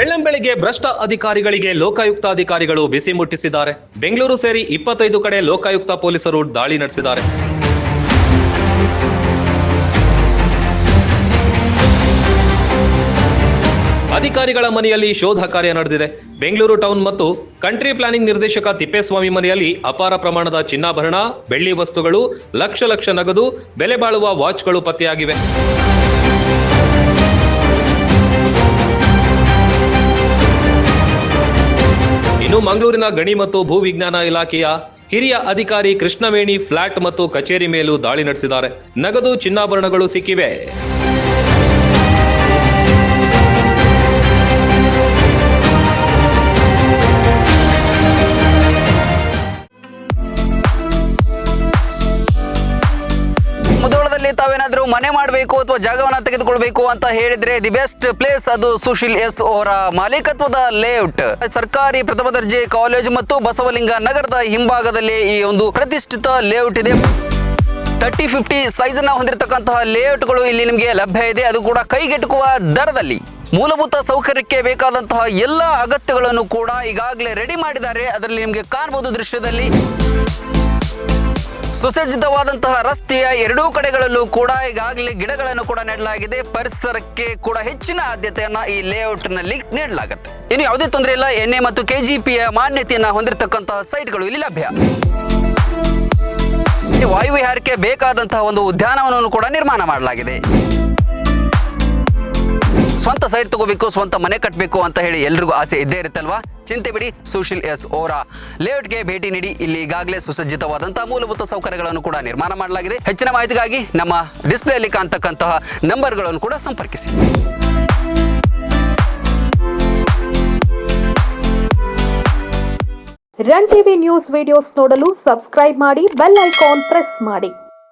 ಬೆಳ್ಳಂಬೆಳಿಗ್ಗೆ ಭ್ರಷ್ಟ ಅಧಿಕಾರಿಗಳಿಗೆ ಲೋಕಾಯುಕ್ತ ಅಧಿಕಾರಿಗಳು ಬಿಸಿ ಮುಟ್ಟಿಸಿದ್ದಾರೆ. ಬೆಂಗಳೂರು ಸೇರಿ ಇಪ್ಪತ್ತೈದು ಕಡೆ ಲೋಕಾಯುಕ್ತ ಪೊಲೀಸರು ದಾಳಿ ನಡೆಸಿದ್ದಾರೆ. ಅಧಿಕಾರಿಗಳ ಮನೆಯಲ್ಲಿ ಶೋಧ ಕಾರ್ಯ ನಡೆದಿದೆ. Bengaluru town and country planning ನಿರ್ದೇಶಕ ತಿಪ್ಪೇಸ್ವಾಮಿ ಮನೆಯಲ್ಲಿ ಅಪಾರ ಪ್ರಮಾಣದ ಚಿನ್ನಾಭರಣ, ಬೆಳ್ಳಿ ವಸ್ತುಗಳು, ಲಕ್ಷ ಲಕ್ಷ ನಗದು, ಬೆಲೆ ಬಾಳುವ ವಾಚ್ಗಳು ಪತ್ತೆಯಾಗಿವೆ. ಇನ್ನು ಮಂಗಳೂರಿನ ಗಣಿ ಮತ್ತು ಭೂ ವಿಜ್ಞಾನ ಇಲಾಖೆಯ ಹಿರಿಯ ಅಧಿಕಾರಿ ಕೃಷ್ಣವೇಣಿ ಫ್ಲಾಟ್ ಮತ್ತು ಕಚೇರಿ ಮೇಲೂ ದಾಳಿ ನಡೆಸಿದ್ದಾರೆ. ನಗದು ಚಿನ್ನಾಭರಣಗಳು ಸಿಕ್ಕಿವೆ. ಮನೆ ಮಾಡಬೇಕು ಅಥವಾ ಜಾಗವನ್ನ ತೆಗೆದುಕೊಳ್ಬೇಕು ಅಂತ ಹೇಳಿದ್ರೆ ದಿ ಬೆಸ್ಟ್ ಪ್ಲೇಸ್ ಅದು ಸುಶೀಲ್ ಎಸ್ ಅವರ ಮಾಲೀಕತ್ವದ ಲೇಔಟ್ ಸರ್ಕಾರಿ ಪ್ರಥಮ ದರ್ಜೆ ಕಾಲೇಜು ಮತ್ತು ಬಸವಲಿಂಗ ನಗರದ ಹಿಂಭಾಗದಲ್ಲಿ ಈ ಒಂದು ಪ್ರತಿಷ್ಠಿತ ಲೇಔಟ್ ಇದೆ. ತರ್ಟಿ ಫಿಫ್ಟಿ ಸೈಜನ್ನ ಹೊಂದಿರತಕ್ಕಂತಹ ಲೇಔಟ್ಗಳು ಇಲ್ಲಿ ನಿಮಗೆ ಲಭ್ಯ ಇದೆ. ಅದು ಕೂಡ ಕೈಗೆಟುಕುವ ದರದಲ್ಲಿ. ಮೂಲಭೂತ ಸೌಕರ್ಯಕ್ಕೆ ಬೇಕಾದಂತಹ ಎಲ್ಲ ಅಗತ್ಯಗಳನ್ನು ಕೂಡ ಈಗಾಗಲೇ ರೆಡಿ ಮಾಡಿದ್ದಾರೆ. ಅದರಲ್ಲಿ ನಿಮಗೆ ಕಾಣಬಹುದು ದೃಶ್ಯದಲ್ಲಿ. ಸುಸಜ್ಜಿತವಾದಂತಹ ರಸ್ತೆಯ ಎರಡೂ ಕಡೆಗಳಲ್ಲೂ ಕೂಡ ಈಗಾಗಲೇ ಗಿಡಗಳನ್ನು ಕೂಡ ನೆಡಲಾಗಿದೆ. ಪರಿಸರಕ್ಕೆ ಕೂಡ ಹೆಚ್ಚಿನ ಆದ್ಯತೆಯನ್ನ ಈ ಲೇಔಟ್ನಲ್ಲಿ ನೀಡಲಾಗುತ್ತೆ. ಇನ್ನು ಯಾವುದೇ ತೊಂದರೆ ಇಲ್ಲ, ಎನ್ಎ ಮತ್ತು ಕೆಜಿಪಿಯ ಮಾನ್ಯತೆಯನ್ನ ಹೊಂದಿರತಕ್ಕಂತಹ ಸೈಟ್ಗಳು ಇಲ್ಲಿ ಲಭ್ಯ. ವಾಯುವಿಹಾರಕ್ಕೆ ಬೇಕಾದಂತಹ ಒಂದು ಉದ್ಯಾನವನವನ್ನು ಕೂಡ ನಿರ್ಮಾಣ ಮಾಡಲಾಗಿದೆ. ಸ್ವಂತ ಸೈಟ್ ತಗೋಬೇಕು, ಸ್ವಂತ ಮನೆ ಕಟ್ಟಬೇಕು ಅಂತ ಹೇಳಿ ಎಲ್ರಿಗೂ ಆಸೆ ಇದ್ದೇ ಇರುತ್ತಲ್ವಾ? ಚಿಂತೆ ಬಿಡಿ, ಸುಶೀಲ್ ಎಸ್ ಓರಾ. ಲೇಔಟ್ಗೆ ಭೇಟಿ ನೀಡಿ, ಇಲ್ಲಿ ಈಗಾಗಲೇ ಸುಸಜ್ಜಿತವಾದಂತಹ ಮೂಲಭೂತ ಸೌಕರ್ಯಗಳನ್ನು ಕೂಡ ನಿರ್ಮಾಣ ಮಾಡಲಾಗಿದೆ. ಹೆಚ್ಚಿನ ಮಾಹಿತಿಗಾಗಿ ನಮ್ಮ ಡಿಸ್ಪ್ಲೇಯಲ್ಲಿ ಕಾಣ್ತಕ್ಕಂತಹ ನಂಬರ್ಗಳನ್ನು ಕೂಡ ಸಂಪರ್ಕಿಸಿ. ರನ್ ಟಿವಿ ನ್ಯೂಸ್ ವಿಡಿಯೋಸ್ ನೋಡಲು ಸಬ್ಸ್ಕ್ರೈಬ್ ಮಾಡಿ, ಬೆಲ್ ಐಕಾನ್ ಪ್ರೆಸ್ ಮಾಡಿ.